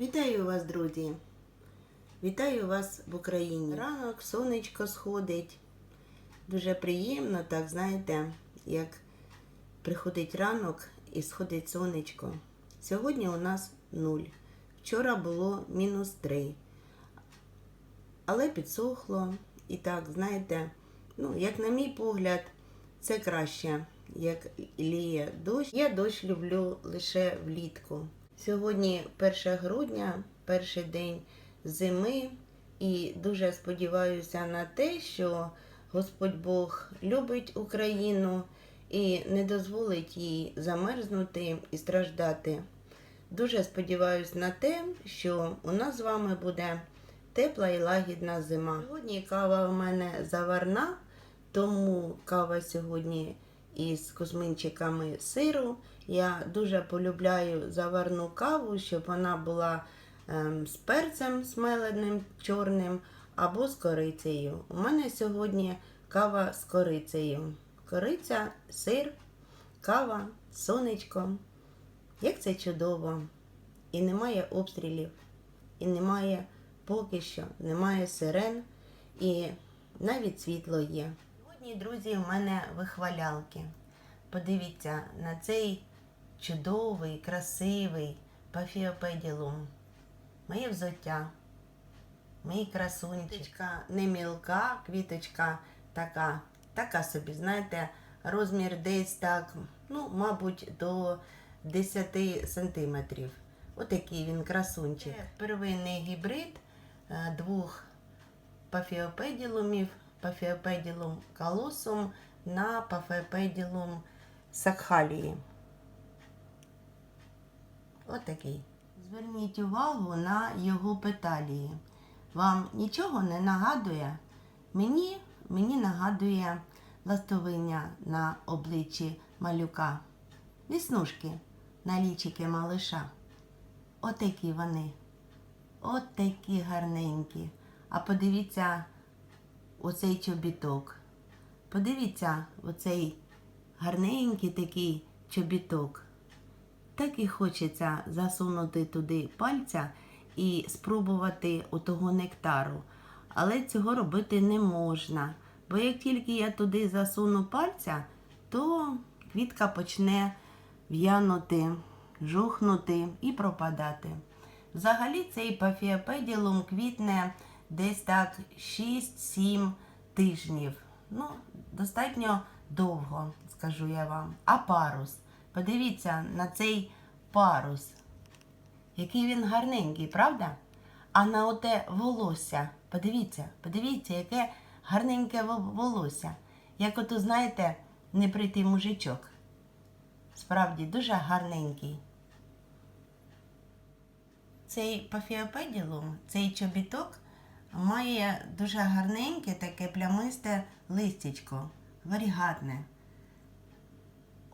Вітаю вас, друзі! Вітаю вас в Україні. Ранок, сонечко сходить. Дуже приємно, так знаєте, як приходить ранок і сходить сонечко. Сьогодні у нас нуль. Вчора було мінус 3. Але підсохло. І так, знаєте, ну, як на мій погляд, це краще, як ліє дощ. Я дощ люблю лише влітку. Сьогодні 1 грудня, перший день зими, і дуже сподіваюся на те, що Господь Бог любить Україну і не дозволить їй замерзнути і страждати. Дуже сподіваюся на те, що у нас з вами буде тепла і лагідна зима. Сьогодні кава у мене заварна, тому кава сьогодні із кузьминчиками сиру. Я дуже полюбляю заварну каву, щоб вона була ем, з перцем смеленим чорним або з корицею. У мене сьогодні кава з корицею. Кориця, сир, кава, сонечко. Як це чудово! І немає обстрілів, і немає поки що, немає сирен, і навіть світло є. Сьогодні, друзі, у мене вихвалялки. Подивіться на цей чудовий, красивий пафіопеділум. Моє взуття, мій красунчик. Квіточка не мілка, квіточка така, така собі, знаєте, розмір десь так, ну, мабуть, до 10 сантиметрів. Отакий він красунчик. Первинний гібрид е, двох пафіопеділумів, пафіопеділум калосум на пафіопеділум сакхалії. Отакий. Зверніть увагу на його петалії. Вам нічого не нагадує? Мені, мені нагадує ластовиння на обличчі малюка. Віснушки на лічики малиша. Отакі вони. Отакі гарненькі. А подивіться оцей чобіток. Подивіться оцей гарненький такий чобіток. Так і хочеться засунути туди пальця і спробувати отого нектару. Але цього робити не можна. Бо як тільки я туди засуну пальця, то квітка почне в'янути, жухнути і пропадати. Взагалі цей пафіопеділум квітне десь так 6-7 тижнів. Ну, достатньо довго, скажу я вам. А парус. Подивіться на цей парус. Який він гарненький, правда? А на оте волосся. Подивіться, подивіться, яке гарненьке волосся. Як ото, знаєте, непритий мужичок. Справді дуже гарненький. Цей пафіопеділум, цей чобіток має дуже гарненьке таке плямисте листячко, варігатне.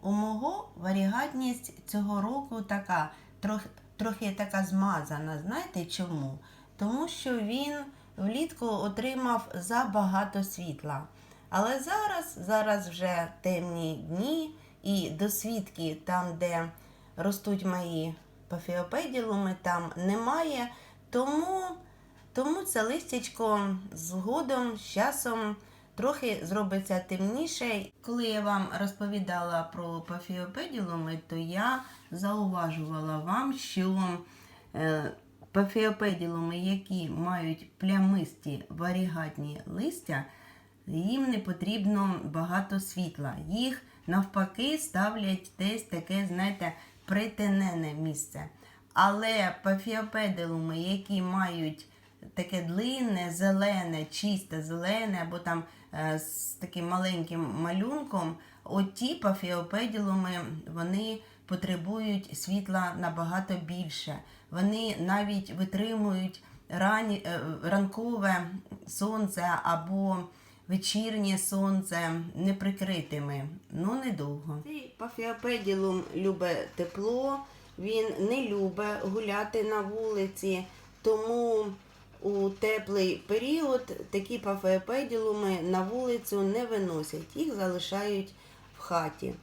У мого варігатність цього року така, трохи, трохи така змазана. Знаєте чому? Тому що він влітку отримав забагато світла. Але зараз, зараз вже темні дні і до свідки, там, де ростуть мої пафіопеділуми, там немає. Тому, тому це листячко згодом, з часом трохи зробиться темніше. Коли я вам розповідала про пафіопеділуми, то я зауважувала вам, що е, пафіопеділуми, які мають плямисті варігатні листя, їм не потрібно багато світла. Їх навпаки ставлять десь таке, знаєте, притинене місце. Але пафіопедилуми, які мають таке длинне, зелене, чисте зелене, або там е, з таким маленьким малюнком, оті пафіопеділуми, вони потребують світла набагато більше. Вони навіть витримують рані, е, ранкове сонце або вечірнє сонце неприкритими, ну недовго. Цей пафіопеділум любить тепло, він не любить гуляти на вулиці, тому у теплий період такі пафіопеділуми на вулицю не виносять, їх залишають в хаті.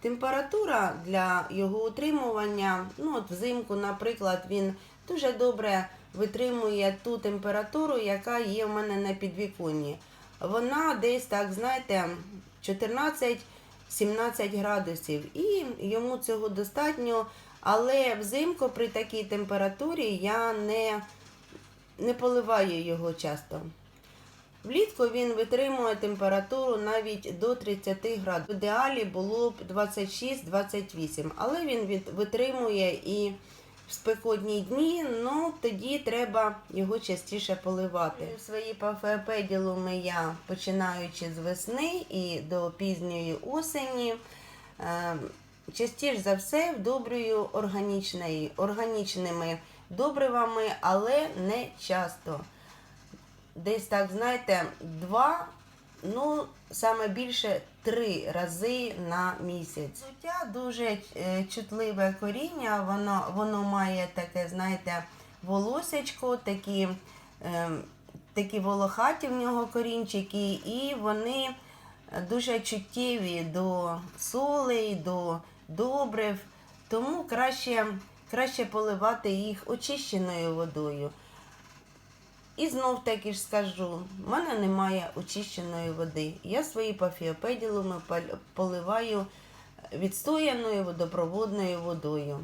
Температура для його утримування, ну от взимку, наприклад, він дуже добре витримує ту температуру, яка є в мене на підвіконні. Вона десь так, знаєте, 14-17 градусів. І йому цього достатньо. Але взимку при такій температурі я не, не поливаю його часто. Влітку він витримує температуру навіть до 30 градусів. В ідеалі було б 26-28, але він витримує і в спекотні дні, ну тоді треба його частіше поливати. Свої пафеопеділуми я починаючи з весни і до пізньої осені. е, Частіше за все вдобрюю органічними добривами, але не часто десь так, знаєте, два, ну, саме більше три рази на місяць. Суття дуже е, чутливе коріння, воно, воно має таке, знаєте, волосечко, такі, е, такі волохаті в нього корінчики, і вони дуже чуттєві до солей, до добрив, тому краще, краще поливати їх очищеною водою. І знов таки ж скажу, в мене немає очищеної води. Я свої пафіопеділуми поливаю відстояною водопроводною водою.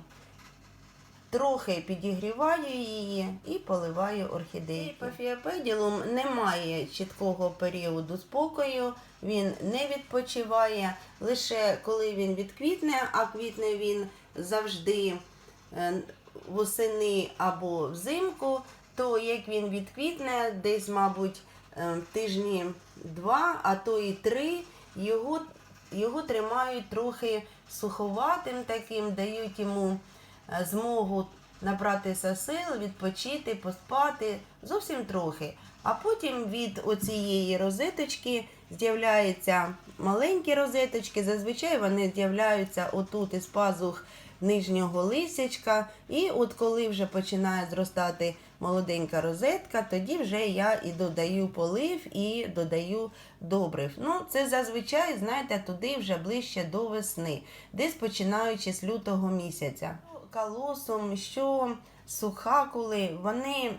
Трохи підігріваю її і поливаю орхідеї. Пафіопеділум не має чіткого періоду спокою, він не відпочиває. Лише коли він відквітне, а квітне він завжди восени або взимку, то як він відквітне, десь, мабуть, е, тижні два, а то і три, його, його тримають трохи суховатим таким, дають йому е, змогу набратися сил, відпочити, поспати зовсім трохи. А потім від оцієї розеточки з'являються маленькі розеточки. Зазвичай вони з'являються отут із пазух нижнього лисячка. І от коли вже починає зростати молоденька розетка, тоді вже я і додаю полив, і додаю добрив. Ну, це зазвичай, знаєте, туди вже ближче до весни, десь починаючи з лютого місяця. Калосум, що сухакули, вони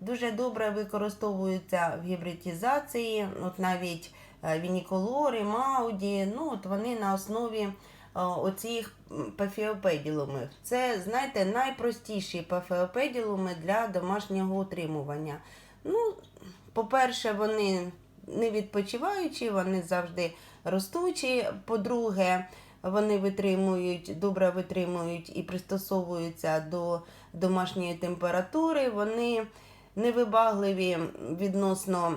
дуже добре використовуються в гібридізації, от навіть е, вініколори, мауді, ну от вони на основі оцих м, пафіопеділумів. Це, знаєте, найпростіші пафіопеділуми для домашнього утримування. Ну, по-перше, вони не відпочиваючі, вони завжди ростучі. По-друге, вони витримують, добре витримують і пристосовуються до домашньої температури. Вони невибагливі відносно е,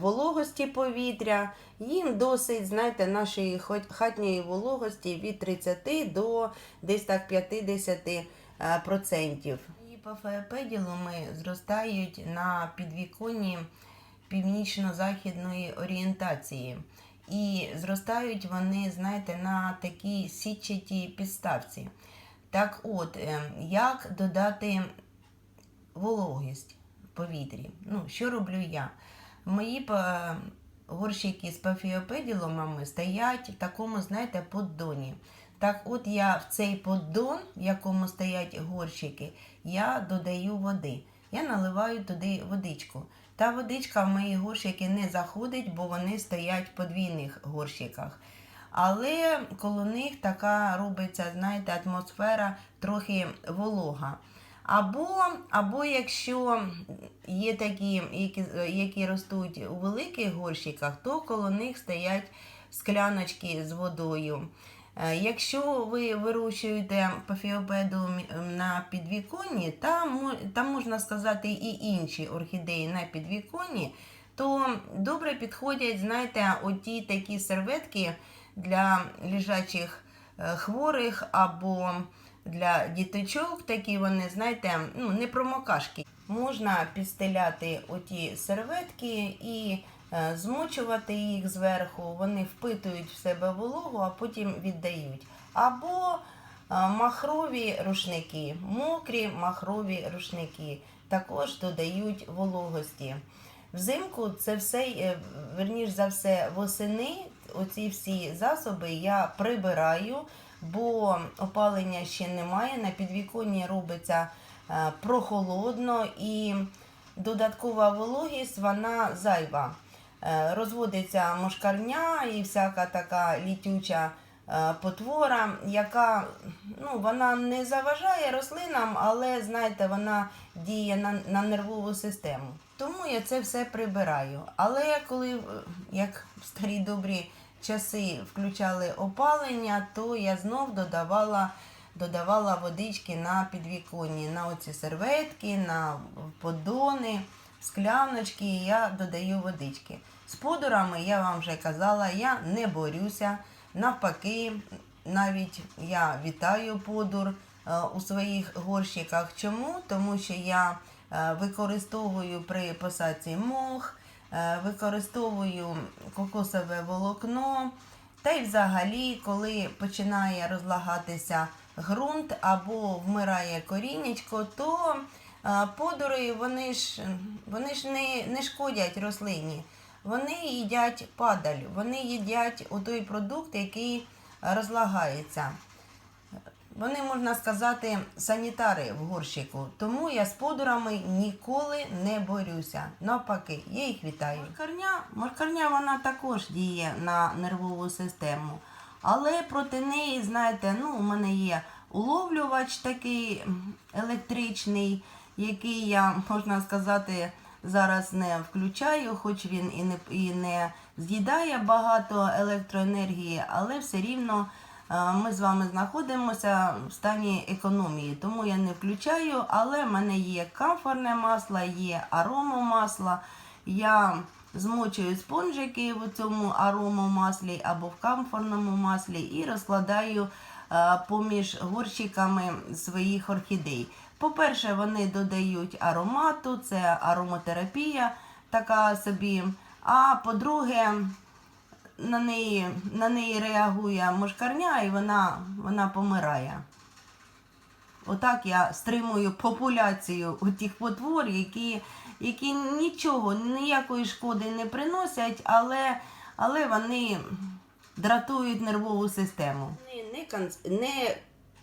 вологості повітря. Їм досить, знаєте, нашої хатньої вологості від 30 до десь так 50 е, процентів. І пафеопеділуми зростають на підвіконні північно-західної орієнтації. І зростають вони, знаєте, на такій сітчатій підставці. Так от, е, як додати вологість в повітрі? Ну, що роблю я? Мої горщики з пафіопеділумами стоять в такому, знаєте, поддоні. Так от я в цей поддон, в якому стоять горщики, я додаю води. Я наливаю туди водичку. Та водичка в мої горщики не заходить, бо вони стоять в подвійних горщиках. Але коло них така робиться, знаєте, атмосфера трохи волога. Або, або якщо є такі, які, які ростуть у великих горщиках, то коло них стоять скляночки з водою. Е, Якщо ви вирощуєте пафіопеду на підвіконні, там, там можна сказати і інші орхідеї на підвіконні, то добре підходять, знаєте, оті такі серветки для лежачих е, хворих або для діточок, такі вони, знаєте, ну, не промокашки. Можна підстеляти оті серветки і е, змочувати їх зверху, вони впитують в себе вологу, а потім віддають. Або е, махрові рушники, мокрі махрові рушники також додають вологості. Взимку це все, е, верніш за все, восени, оці всі засоби я прибираю, бо опалення ще немає. На підвіконні робиться е, прохолодно і додаткова вологість вона зайва. Е, Розводиться мошкарня і всяка така літюча е, потвора, яка ну, вона не заважає рослинам, але знаєте, вона діє на, на нервову систему. Тому я це все прибираю. Але коли, як в старі добрі часи, включали опалення, то я знов додавала, додавала водички на підвіконні, на оці серветки, на поддони, скляночки, я додаю водички. З подорами, я вам вже казала, я не борюся. Навпаки, навіть я вітаю подур е, у своїх горщиках. Чому? Тому що я е, використовую при посадці мох, використовую кокосове волокно. Та й взагалі, коли починає розлагатися ґрунт або вмирає корінечко, то е, подури вони ж, вони ж не, не шкодять рослині. Вони їдять падаль, вони їдять той продукт, який розлагається. Вони, можна сказати, санітари в горщику. Тому я з подурами ніколи не борюся. Навпаки, я їх вітаю. Моркарня, моркарня вона також діє на нервову систему. Але проти неї, знаєте, ну, у мене є уловлювач такий електричний, який я, можна сказати, зараз не включаю, хоч він і не, і не з'їдає багато електроенергії, але все рівно ми з вами знаходимося в стані економії, тому я не включаю, але в мене є камфорне масло, є аромамасло. Я змочую спонжики в цьому аромамаслі або в камфорному маслі і розкладаю е, поміж горщиками своїх орхідей. По-перше, вони додають аромату, це ароматерапія така собі. А по-друге, на неї, на неї реагує мошкарня і вона, вона помирає. Отак я стримую популяцію тих потвор, які, які нічого, ніякої шкоди не приносять, але, але вони дратують нервову систему. Не, не, не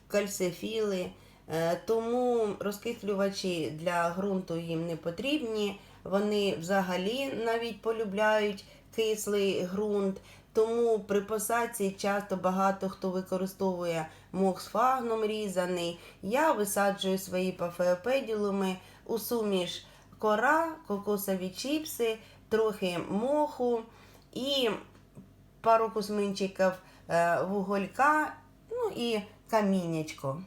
кальцифіли, е, тому розкислювачі для ґрунту їм не потрібні. Вони взагалі навіть полюбляють кислий ґрунт. Тому при посадці часто багато хто використовує мох з фагном різаний. Я висаджую свої пафеопеділуми у суміш кора, кокосові чіпси, трохи моху і пару кусминчиків е, вуголька, ну і камінечко.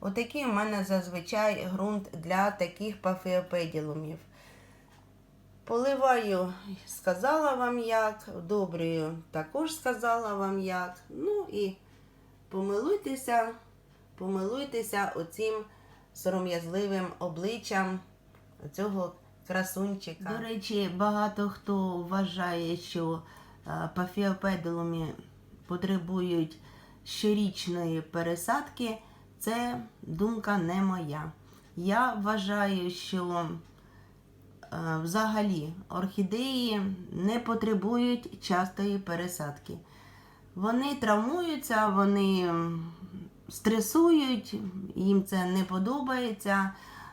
Отакий у мене зазвичай ґрунт для таких пафеопеділумів. Поливаю, сказала вам як, добрюю, також сказала вам як. Ну і помилуйтеся, помилуйтеся оцим сором'язливим обличчям цього красунчика. До речі, багато хто вважає, що е, пафіопедилумі потребують щорічної пересадки. Це думка не моя. Я вважаю, що взагалі орхідеї не потребують частої пересадки. Вони травмуються, вони стресують, їм це не подобається,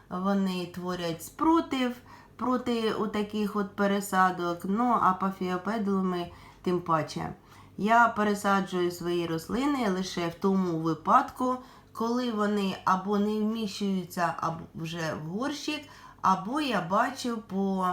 вони творять спротив проти таких от пересадок. Ну, а пафіопедилуми тим паче. Я пересаджую свої рослини лише в тому випадку, коли вони або не вміщуються або вже в горщик, або я бачу по,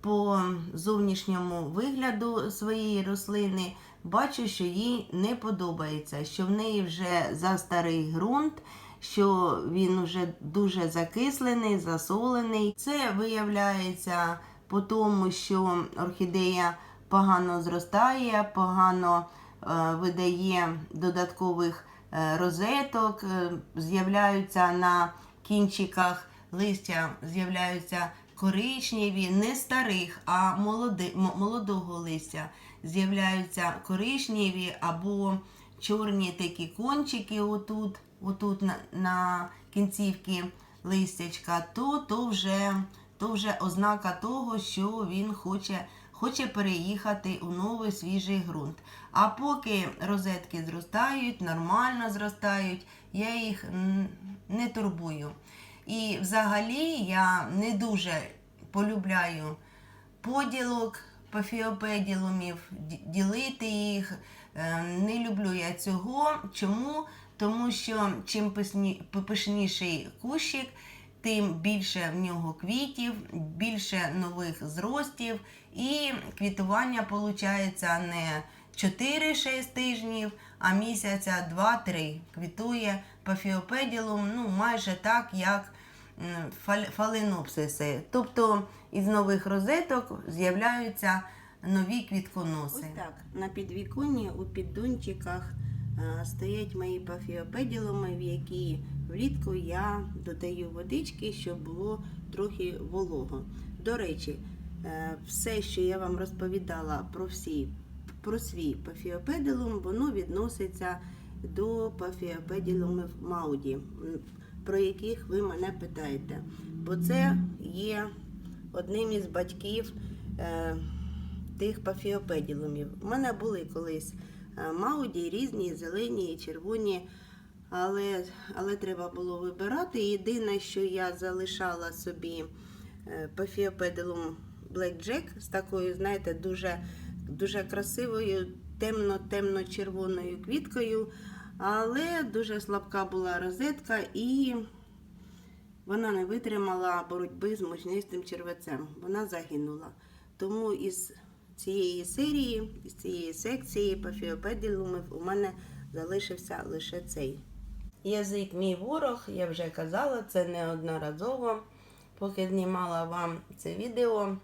по зовнішньому вигляду своєї рослини, бачу, що їй не подобається, що в неї вже за старий ґрунт, що він вже дуже закислений, засолений. Це виявляється по тому, що орхідея погано зростає, погано е, видає додаткових е, розеток, е, з'являються на кінчиках листя, з'являються коричневі, не старих, а молоди, молодого листя. З'являються коричневі або чорні такі кончики отут, отут на, на кінцівці листячка, то, то, вже, то вже ознака того, що він хоче хоче переїхати у новий свіжий ґрунт. А поки розетки зростають, нормально зростають, я їх не турбую. І взагалі я не дуже полюбляю поділок пафіопеділумів, ділити їх. Е, Не люблю я цього. Чому? Тому що чим пишніший кущик, тим більше в нього квітів, більше нових зростів, і квітування виходить не 4-6 тижнів, а місяця 2-3 квітує пафіопеділум, ну майже так, як фаленопсиси. Тобто із нових розеток з'являються нові квітконоси. Ось так, на підвіконні у піддончиках е, стоять мої пафіопеділуми, в які влітку я додаю водички, щоб було трохи волого. До речі, е, все, що я вам розповідала про всі про свій пафіопедилум, воно відноситься до Мауді, про яких ви мене питаєте. Бо це є одним із батьків е, тих пафіопеділумів. У мене були колись е, Мауді, різні, зелені і червоні. Але, але треба було вибирати. Єдине, що я залишала собі е, пафіопедилум Blackjack з такою, знаєте, дуже, дуже красивою темно-темно-червоною квіткою. Але дуже слабка була розетка і вона не витримала боротьби з мучнистим червецем. Вона загинула. Тому із цієї серії, із цієї секції пафіопеділумів у мене залишився лише цей. Язик мій ворог, я вже казала, це неодноразово. Поки знімала вам це відео,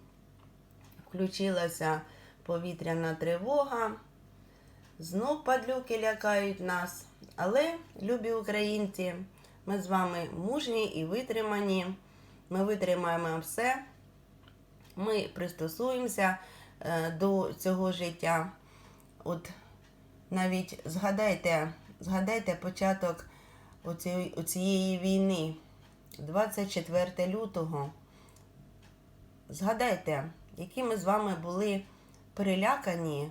включилася повітряна тривога. Знов падлюки лякають нас. Але, любі українці, ми з вами мужні і витримані. Ми витримаємо все. Ми пристосуємося е, до цього життя. От навіть згадайте, згадайте початок оцієї війни, 24 лютого. Згадайте, які ми з вами були перелякані,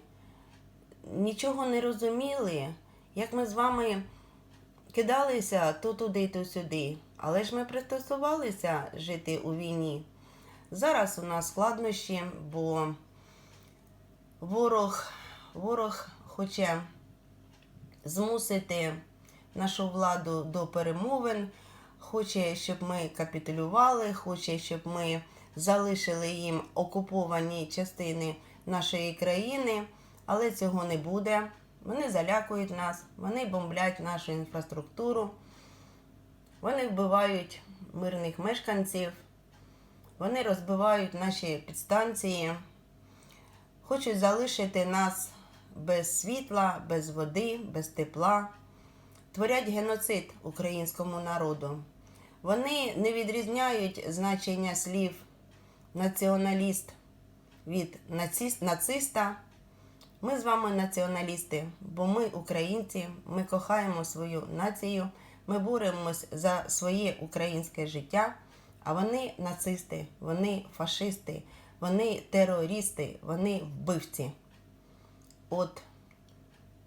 нічого не розуміли, як ми з вами кидалися то туди, то сюди. Але ж ми пристосувалися жити у війні. Зараз у нас складнощі, бо ворог, ворог хоче змусити нашу владу до перемовин, хоче, щоб ми капітулювали, хоче, щоб ми залишили їм окуповані частини нашої країни, але цього не буде. Вони залякують нас, вони бомблять нашу інфраструктуру, вони вбивають мирних мешканців, вони розбивають наші підстанції, хочуть залишити нас без світла, без води, без тепла, творять геноцид українському народу. Вони не відрізняють значення слів націоналіст від націст, нациста. Ми з вами націоналісти, бо ми українці, ми кохаємо свою націю, ми боремось за своє українське життя, а вони нацисти, вони фашисти, вони терористи, вони вбивці. От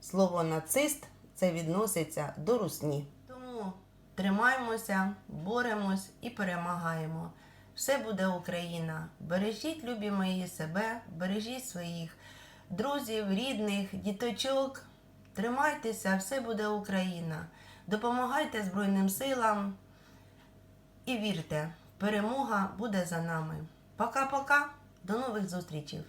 слово нацист це відноситься до русні. Тому тримаємося, боремось і перемагаємо. Все буде Україна. Бережіть, любі мої, себе, бережіть своїх друзів, рідних, діточок. Тримайтеся, все буде Україна. Допомагайте Збройним силам і вірте, перемога буде за нами. Пока-пока, до нових зустрічей!